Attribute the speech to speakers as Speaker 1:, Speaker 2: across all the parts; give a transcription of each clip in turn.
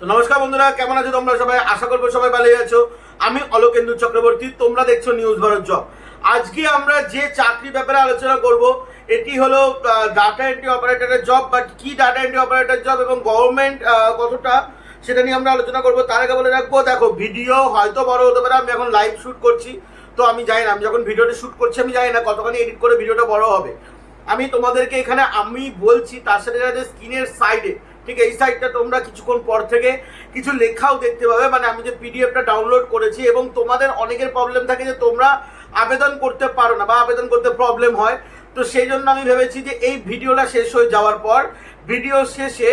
Speaker 1: তো নমস্কার বন্ধুরা, কেমন আছো তোমরা সবাই? আশা করব সবাই ভালোই আছো। আমি অলোকেন্দু চক্রবর্তী, তোমরা দেখছ নিউজ ভারত জব আজকে আমরা যে চাকরি ব্যাপারে আলোচনা করব, এটি হলো ডাটা এন্ট্রি অপারেটরের জব বাট কি ডাটা এন্ট্রি অপারেটর জব এবং গভর্নমেন্ট কতটা, সেটা নিয়ে আমরা আলোচনা করব। তার আগে বলে রাখব, দেখো ভিডিও হয়তো বড় হতে পারে, আমি এখন লাইভ শ্যুট করছি, তো আমি জানি না, আমি যখন ভিডিওটা শ্যুট করছি, আমি জানি না কতখানি এডিট করে ভিডিওটা বড় হবে। আমি তোমাদেরকে এখানে আমি বলছি, তার সাথে সাথে স্ক্রিনের সাইডে ঠিক এই সাইডটা তোমরা কিছুক্ষণ পর থেকে কিছু লেখাও দেখতে পাবে। মানে আমি যে পিডিএফটা ডাউনলোড করেছি এবং তোমাদের অনেকের প্রবলেম থাকে যে তোমরা আবেদন করতে পারো না বা আবেদন করতে প্রবলেম হয়। তো সেই জন্য আমি ভেবেছি যে এই ভিডিওটা শেষ হয়ে যাওয়ার পর ভিডিও শেষে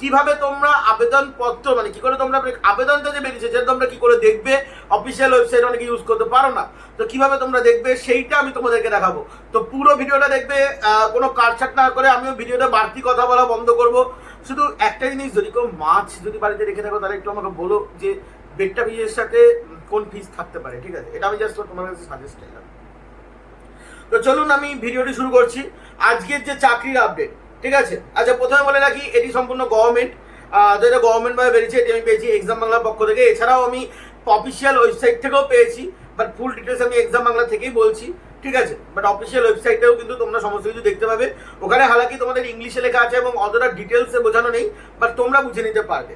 Speaker 1: কীভাবে তোমরা আবেদন পত্র মানে কি করে তোমরা আবেদনটা যে বেরিয়েছে, সেটা তোমরা কি করে দেখবে? অফিসিয়াল ওয়েবসাইট অনেকে ইউজ করতে পারো না? তো কীভাবে তোমরা দেখবে? সেইটা আমি তোমাদেরকে দেখাবো। তো পুরো ভিডিওটা দেখবে কোনো কাটছাট না করে আমিও ভিডিওটা বাড়তি কথা বলা বন্ধ করব। শুধু একটা জিনিস, যদি কেউ মাছ যদি বাড়িতে রেখে থাকো, তাহলে একটু আমাকে বলো যে বেডটা বীজের সাথে কোন ফিস থাকতে পারে, ঠিক আছে? এটা আমি জাস্ট তোমার কাছে সাজেস্ট করলাম। তো চলুন আমি ভিডিওটি শুরু করছি। আজকের যে চাকরির আপডেট ঠিক আছে? আচ্ছা প্রথমে বলে রাখি, এটি সম্পূর্ণ গভর্নমেন্ট যেটা গভর্নমেন্ট ভাবে বেরিয়েছে, এটি আমি পেয়েছি এক্সাম বাংলার পক্ষ থেকে। এছাড়াও আমি অফিসিয়াল ওয়েবসাইট থেকেও পেয়েছি বাট ফুল ডিটেলস আমি এক্সাম বাংলা থেকেই বলছি। ঠিক আছে? বাট অফিসিয়াল ওয়েবসাইটেও কিন্তু তোমরা সমস্ত কিছু দেখতে পাবে। ওখানে হালাকি তোমাদের ইংলিশে লেখা আছে এবং অতটা ডিটেলসে বোঝানো নেই বাট তোমরা বুঝে নিতে পারবে।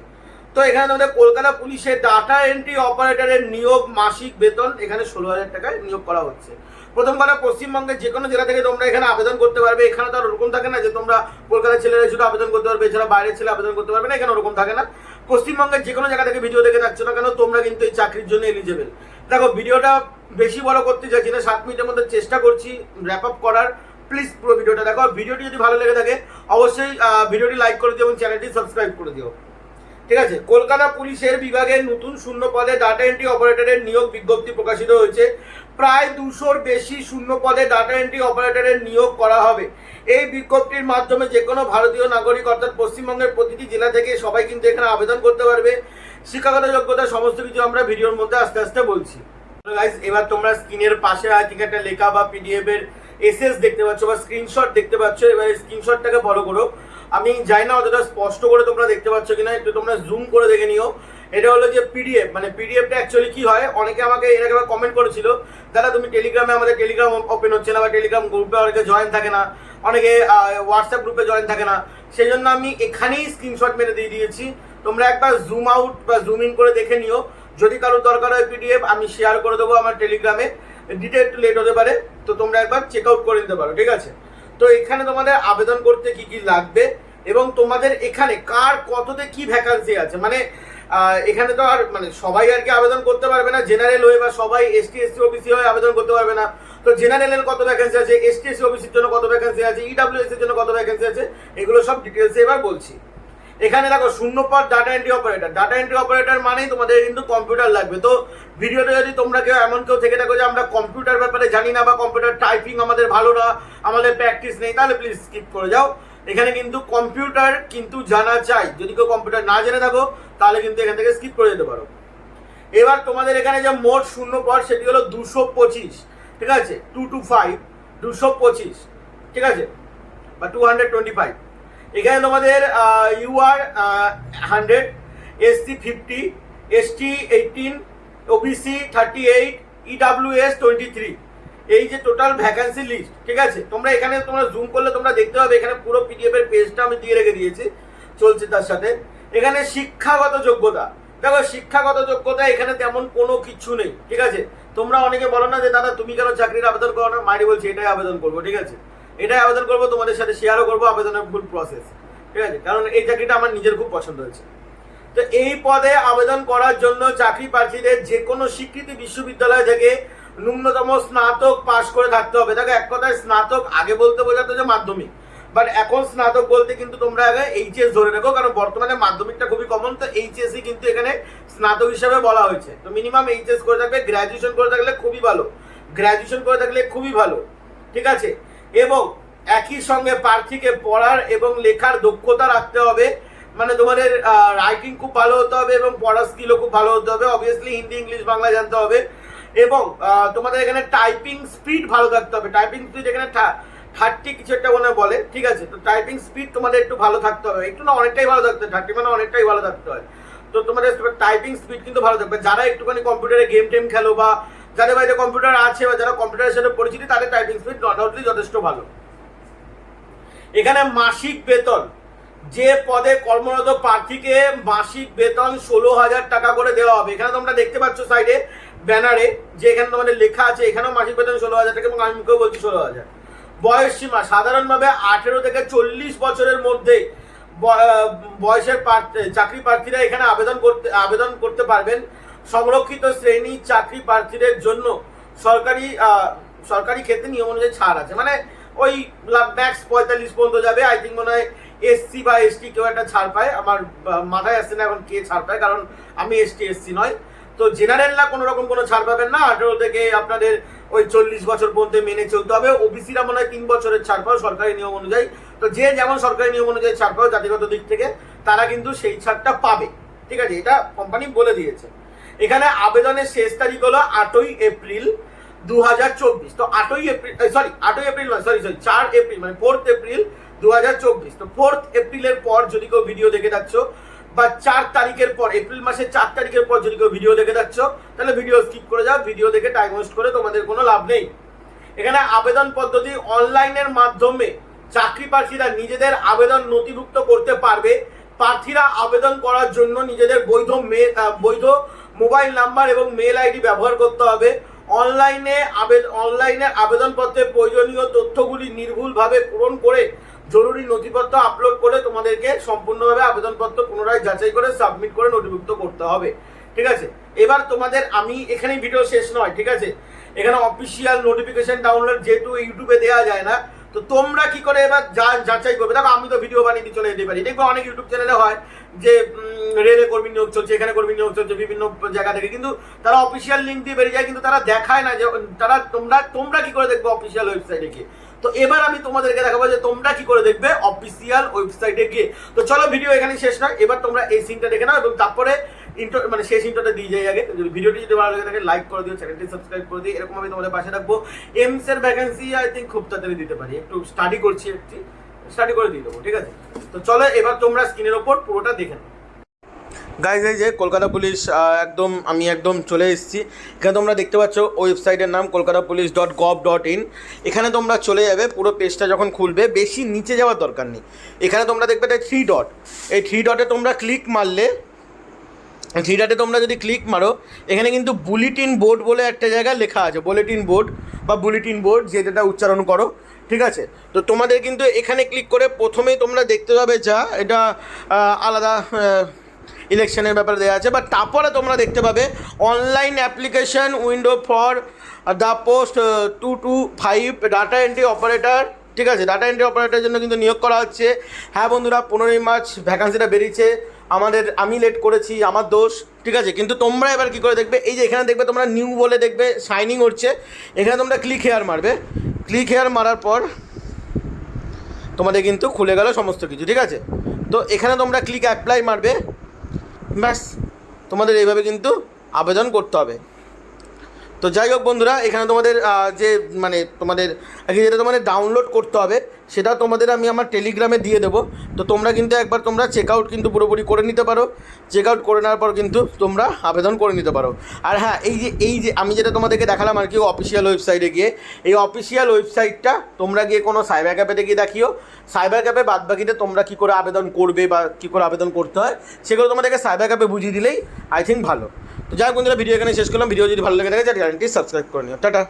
Speaker 1: তো এখানে তোমাদের কলকাতা পুলিশের ডাটা এন্ট্রি অপারেটরের নিয়োগ মাসিক বেতন, এখানে ষোলো হাজার টাকায় নিয়োগ করা হচ্ছে। প্রথম কথা পশ্চিমবঙ্গের যে কোনো জেলা থেকে তোমরা এখানে আবেদন করতে পারবে। এখানে তো আর ওরকম থাকে না যে তোমরা কলকাতার ছেলেরা শুধু আবেদন করতে পারবে, এছাড়া বাইরের ছেলে আবেদন করতে পারবে না, এখানে ওরকম থাকে না। পশ্চিমবঙ্গের যে কোনো জায়গা থেকে ভিডিও দেখে থাকছো না কেন, তোমরা কিন্তু এই চাকরির জন্য এলিজেবেল দেখো ভিডিওটা বেশি বড় করতে চাইছি না, সাত মিনিটের মধ্যে চেষ্টা করছি র্যাপ আপ করার। প্লিজ পুরো ভিডিওটা দেখো। ভিডিওটি যদি ভালো লেগে থাকে, অবশ্যই ভিডিওটি লাইক করে দিও এবং চ্যানেলটি সাবস্ক্রাইব করে দিও। ঠিক আছে? কলকাতা পুলিশের বিভাগের নতুন শূন্য পদে ডাটা এন্ট্রি অপারেটরের নিয়োগ বিজ্ঞপ্তি প্রকাশিত হয়েছে। প্রায় দুশোর বেশি শূন্য পদে ডাটা এন্ট্রি অপারেটরের নিয়োগ করা হবে। এই বিজ্ঞপ্তির মাধ্যমে যে কোনো ভারতীয় নাগরিক, অর্থাৎ পশ্চিমবঙ্গের প্রতিটি জেলা থেকে সবাই কিন্তু এখানে আবেদন করতে পারবে। শিক্ষাগত যোগ্যতা, সমস্ত কিছু আমরা ভিডিওর মধ্যে আস্তে আস্তে বলছি। এবার তোমরা স্ক্রিনের পাশে আই থিঙ্ক একটা লেখা বা পিডিএফ এর এসএস দেখতে পাচ্ছ বা স্ক্রিনশট দেখতে পাচ্ছ। এবার স্ক্রিনশটটাকে ফলো করো। আমি জানি না অতটা স্পষ্ট করে তোমরা দেখতে পাচ্ছ কিনা, একটু তোমরা জুম করে দেখে নিও। এটা হলো যে পিডিএফ মানে পিডিএফটা অ্যাকচুয়ালি কি হয়? অনেকে আমাকে এর আগে কমেন্ট করেছিল, দাদা তুমি টেলিগ্রামে আমাদের টেলিগ্রাম ওপেন হচ্ছে না বা টেলিগ্রাম গ্রুপে অনেকে জয়েন থাকে না, অনেকে হোয়াটসঅ্যাপ গ্রুপে জয়েন থাকে না, সেই জন্য আমি এখানেই স্ক্রিনশট মেরে দিয়ে দিয়েছি। তোমরা একবার জুম আউট বা জুম ইন করে দেখে নিও। যদি কারোর দরকার হয় পিডিএফ আমি শেয়ার করে দেবো আমার টেলিগ্রামে দিতে একটু লেট হতে পারে, তো তোমরা একবার চেক আউট করে নিতে পারো, ঠিক আছে? তো এখানে তোমাদের আবেদন করতে কি কি লাগবে? এবং তোমাদের এখানে কার কততে কি ভ্যাকান্সি আছে? মানে এখানে তো আর মানে সবাই আর কি আবেদন করতে পারবে না। জেনারেল হয়ে বা সবাই এসটি এসসি ওবিসি হয়ে আবেদন করতে পারবে না। তো জেনারেলের কত ভ্যাকেন্সি আছে? এসটি এসসি ওবিসির জন্য কত ভ্যাকেন্সি আছে? ইডাব্লিউএস এর জন্য কত ভ্যাকেন্সি আছে? এগুলো সব ডিটেলসে এবার বলছি। এখানে দেখো শূন্য পদ data entry operator data entry operator মানেই তোমাদের কিন্তু কম্পিউটার লাগবে। তো ভিডিওটা যদি তোমরা কেউ, এমন কেউ থেকে থাকো যে আমরা কম্পিউটার ব্যাপারে জানি না বা কম্পিউটার টাইপিং আমাদের ভালো না, আমাদের প্র্যাকটিস নেই, তাহলে প্লিজ স্কিপ করে যাও। এখানে কিন্তু কম্পিউটার কিন্তু জানা চাই যদি কেউ কম্পিউটার না জেনে থাকো, তাহলে কিন্তু এখান থেকে স্কিপ করে যেতে পারো। এবার তোমাদের এখানে যে মোট শূন্য পদ, সেটি হলো দুশো পঁচিশ। ঠিক আছে? টু টু ফাইভ দুশো পঁচিশ। ঠিক আছে? বা টু হান্ড্রেড টোয়েন্টি ফাইভ এখানে তোমাদের UR hundred SC fifty ST eighteen OBC thirty eight EWS twenty three এই যে টোটাল ভ্যাকান্সি লিস্ট ঠিক আছে? তোমরা এখানে, তোমরা জুম করলে তোমরা দেখতে পাবে, এখানে পুরো পিডিএফ এর পেজটা আমি দিয়ে রেখে দিয়েছি, চলছে তার সাথে। এখানে শিক্ষাগত যোগ্যতা। দেখো, শিক্ষাগত যোগ্যতা এখানে তেমন কোনো কিছু নেই, ঠিক আছে? তোমরা অনেকে বলো না যে, দাদা, তুমি কেন চাকরির আবেদন করো না? মাইরি বলছি, এটাই আবেদন করব, ঠিক আছে? এটাই আবেদন করব, তোমাদের সাথে শেয়ারও করব, আবেদনের ফুল প্রসেস ঠিক আছে? কারণ এই চাকরিটা আমার নিজের খুব পছন্দ হয়েছে। তো এই পদে আবেদন করার জন্য চাকরি প্রার্থীদের যে কোনো স্বীকৃতি বিশ্ববিদ্যালয় থেকে ন্যূনতম স্নাতক পাশ করে থাকতে হবে। দেখো, এক কথায় স্নাতক আগে বলতে বোঝাতো যে মাধ্যমিক। বাট এখন স্নাতক বলতে কিন্তু তোমরা আগে এইচএস ধরে রেখো, কারণ বর্তমানে মাধ্যমিকটা খুবই কমন তো এইচএসই কিন্তু এখানে স্নাতক হিসাবে বলা হয়েছে। তো মিনিমাম এইচএস করে থাকবে গ্র্যাজুয়েশন করে থাকলে খুবই ভালো। গ্র্যাজুয়েশন করে থাকলে খুবই ভালো। ঠিক আছে? এবং একই সঙ্গে প্রার্থীকে পড়ার এবং লেখার দক্ষতা রাখতে হবে। মানে তোমাদের রাইটিং খুব ভালো হতে হবে এবং পড়ার স্কিলও খুব ভালো হতে হবে। অবভিয়াসলি হিন্দি, ইংলিশ, বাংলা জানতে হবে। এবং তোমাদের এখানে টাইপিং স্পিড ভালো থাকতে হবে। টাইপিং স্পিড এখানে থার্টি কিছু একটা মনে বলে, ঠিক আছে? তো টাইপিং স্পিড তোমাদের একটু ভালো থাকতে হবে। একটু না অনেকটাই ভালো থাকতে হবে। থার্টি মানে অনেকটাই ভালো থাকতে হয়। তো তোমাদের টাইপিং স্পিড কিন্তু ভালো থাকবে। যারা একটুখানি কম্পিউটারে গেম টেম খেলো বা যাদের বাড়িতে কম্পিউটার আছে বা যারা কম্পিউটারের সাথে পরিচিত, তাদের টাইপিং স্পিড নট যথেষ্ট ভালো। এখানে মাসিক বেতন। যে পদে কর্মরত প্রার্থীকে মাসিক বেতন ষোলো হাজার টাকা করে দেওয়া হবে। এখানে তোমরা দেখতে পাচ্ছ সাইডে ব্যানারে, যে এখানে তোমাদের লেখা আছে, এখানেও মাসিক বেতন ষোলো হাজার টাকা এবং আমি মুখেও বলছি ষোলো হাজার। বয়স সীমা, সাধারণভাবে আঠেরো থেকে চল্লিশ বছরের মধ্যে বয়সের চাকরি প্রার্থীরা এখানে আবেদন করতে আবেদন করতে পারবেন। সংরক্ষিত শ্রেণি চাকরি প্রার্থীদের জন্য সরকারি সরকারি ক্ষেত্রে নিয়ম অনুযায়ী ছাড় আছে। মানে ওই ম্যাক্স পঁয়তাল্লিশ পর্যন্ত যাবে। আই থিঙ্ক মনে হয় এসসি বা এসটি কেউ একটা ছাড় পায়। আমার মাথায় আসছে না এখন কে ছাড় পায়, কারণ আমি এসটি, এসসি নয়। তো জেনারেলরা কোনো রকম কোনো ছাড় পাবেন না। আঠেরো থেকে আপনাদের ওই চল্লিশ বছর পর্যন্ত মেনে চলতে হবে। ওবিসিরা মনে হয় তিন বছরের ছাড় পাও সরকারি নিয়ম অনুযায়ী। তো যে যেমন সরকারি নিয়ম অনুযায়ী ছাড় পাও জাতিগত দিক থেকে, তারা কিন্তু সেই ছাড়টা পাবে। ঠিক আছে? এটা কোম্পানি বলে দিয়েছে। এখানে আবেদনের শেষ তারিখ হলো আটই এপ্রিল দু হাজার চব্বিশ। তো আটই এপ্রিল সরি আটই এপ্রিল নয় সরি সরি চার এপ্রিল মানে ফোর্থ এপ্রিল দু হাজার চব্বিশ। তো ফোর্থ এপ্রিলের পর যদি কেউ ভিডিও দেখে যাচ্ছ বা চার তারিখের পর, এপ্রিল মাসের চার তারিখের পর যদি কেউ ভিডিও দেখে যাচ্ছ, তাহলে ভিডিও স্কিপ করে যাও ভিডিও দেখে টাইম ওয়েস্ট করে তোমাদের কোনো লাভ নেই। এখানে আবেদন পদ্ধতি অনলাইনের মাধ্যমে চাকরি প্রার্থীরা নিজেদের আবেদন নথিভুক্ত করতে পারবে। প্রার্থীরা আবেদন করার জন্য নিজেদের বৈধ মে- বৈধ মোবাইল নাম্বার এবং মেল আইডি ব্যবহার করতে হবে। অনলাইনে আবেদন অনলাইনে আবেদনপত্রের প্রয়োজনীয় তথ্যগুলি নির্ভুলভাবে পূরণ করে জরুরি নথিপত্র আপলোড করে তোমাদেরকে সম্পূর্ণভাবে আবেদনপত্র পুনরায় যাচাই করে সাবমিট করে নথিভুক্ত করতে হবে। ঠিক আছে? এবার তোমাদের আমি এখানে ভিডিও শেষ নয়, ঠিক আছে? এখানে অফিসিয়াল নোটিফিকেশন ডাউনলোড যেহেতু ইউটিউবে দেওয়া যায় না, তো তোমরা কি করে এবার যা- যাচাই করবে? দেখো, আমি তো ভিডিও বানিয়ে চলে যেতে পারি। দেখব অনেক ইউটিউব চ্যানেলে হয় যে রেলে কর্মী নিয়োগ চলছে, এখানে কর্মী নিয়োগ চলছে, বিভিন্ন জায়গা থেকে। কিন্তু তারা অফিসিয়াল লিঙ্ক দিয়ে বেরিয়ে যায়, কিন্তু তারা দেখায় না যে, তারা তোমরা তোমরা কি করে দেখবে অফিসিয়াল ওয়েবসাইটে গিয়ে? তো এবার আমি তোমাদেরকে দেখাবো যে তোমরা কি করে দেখবে অফিসিয়াল ওয়েবসাইটে গিয়ে। তো চলো ভিডিও এখানে শেষ নয়, এবার তোমরা এই সিনটা দেখে নাও এবং তারপরে ইন্টো মানে শেষ ইন্টোটা দিয়ে যাই আগে। যদি ভিডিওটি যদি ভালো লাগে থাকে লাইক করে দিও চ্যানেলটি সাবস্ক্রাইব করে দিও এরকম আমি তোমাদের পাশে রাখব এমস এর ভ্যাকেন্সি আই থিঙ্ক খুব তাড়াতাড়ি দিতে পারি। একটু স্টাডি করছি একটি স্টাডি করে দিয়ে দেবো, ঠিক আছে? তো চলো এবার তোমরা স্ক্রিনের ওপর পুরোটা দেখে নাও। গাইজ এই যে কলকাতা পুলিশ একদম আমি একদম চলে এসেছি। এখানে তোমরা দেখতে পাচ্ছ ওয়েবসাইটের নাম Kolkata police dot gov dot in এখানে তোমরা চলে যাবে, পুরো পেজটা যখন খুলবে, বেশি নিচে যাওয়ার দরকার নেই। এখানে তোমরা দেখবে এটা থ্রি ডট এই থ্রি ডটে তোমরা ক্লিক মারলে থ্রি ডটে তোমরা যদি ক্লিক মারো, এখানে কিন্তু বুলেটিন বোর্ড বলে একটা জায়গায় লেখা আছে বুলেটিন বোর্ড বা বুলেটিন বোর্ড যে যেটা উচ্চারণ করো, ঠিক আছে? তো তোমাদের কিন্তু এখানে ক্লিক করে প্রথমেই তোমরা দেখতে পাবে যা, এটা আলাদা ইলেকশনের ব্যাপারে দেওয়া আছে বাট তারপরে তোমরা দেখতে পাবে online application window for the post two two five data entry operator ঠিক আছে? ডাটা এন্ট্রি অপারেটরের জন্য কিন্তু নিয়োগ করা হচ্ছে। হ্যাঁ বন্ধুরা, পনেরোই মার্চ ভ্যাকান্সিটা বেরিয়েছে। আমাদের, আমি লেট করেছি, আমার দোষ, ঠিক আছে? কিন্তু তোমরা এবার কী করে দেখবে? এই যে এখানে দেখবে তোমরা নিউ বলে দেখবে শাইনিং হচ্ছে। এখানে তোমরা ক্লিক হেয়ার মারবে। ক্লিক হেয়ার মারার পর তোমাদের কিন্তু খুলে গেল সমস্ত কিছু, ঠিক আছে? তো এখানে তোমরা ক্লিক অ্যাপ্লাই মারবে। ব্যাস তোমাদের এইভাবে কিন্তু আবেদন করতে হবে। তো যাই হোক বন্ধুরা, এখানে তোমাদের যে মানে তোমাদের যেটা তোমাদের ডাউনলোড করতে হবে, সেটা তোমাদের আমি আমার টেলিগ্রামে দিয়ে দেবো। তো তোমরা কিন্তু একবার তোমরা চেক আউট কিন্তু পুরোপুরি করে নিতে পারো। চেক আউট করে নেওয়ার পর কিন্তু তোমরা আবেদন করে নিতে পারো। আর হ্যাঁ এই যে এই যে, আমি যেটা তোমাদেরকে দেখালাম আর কি অফিসিয়াল ওয়েবসাইটে গিয়ে, এই অফিসিয়াল ওয়েবসাইটটা তোমরা গিয়ে কোনো সাইবার ক্যাফেতে গিয়ে দেখিও। সাইবার ক্যাফে বাদ বাকিতে তোমরা কী করে আবেদন করবে বা কী করে আবেদন করতে হয়, সেগুলো তোমাদেরকে সাইবার ক্যাফে বুঝিয়ে দিলেই আই থিঙ্ক ভালো। তো যাই বন্ধুরা, ভিডিও এখানে শেষ করলাম। ভিডিও যদি ভালো লেগে থাকে সাবস্ক্রাইব করে নিও। টাটা।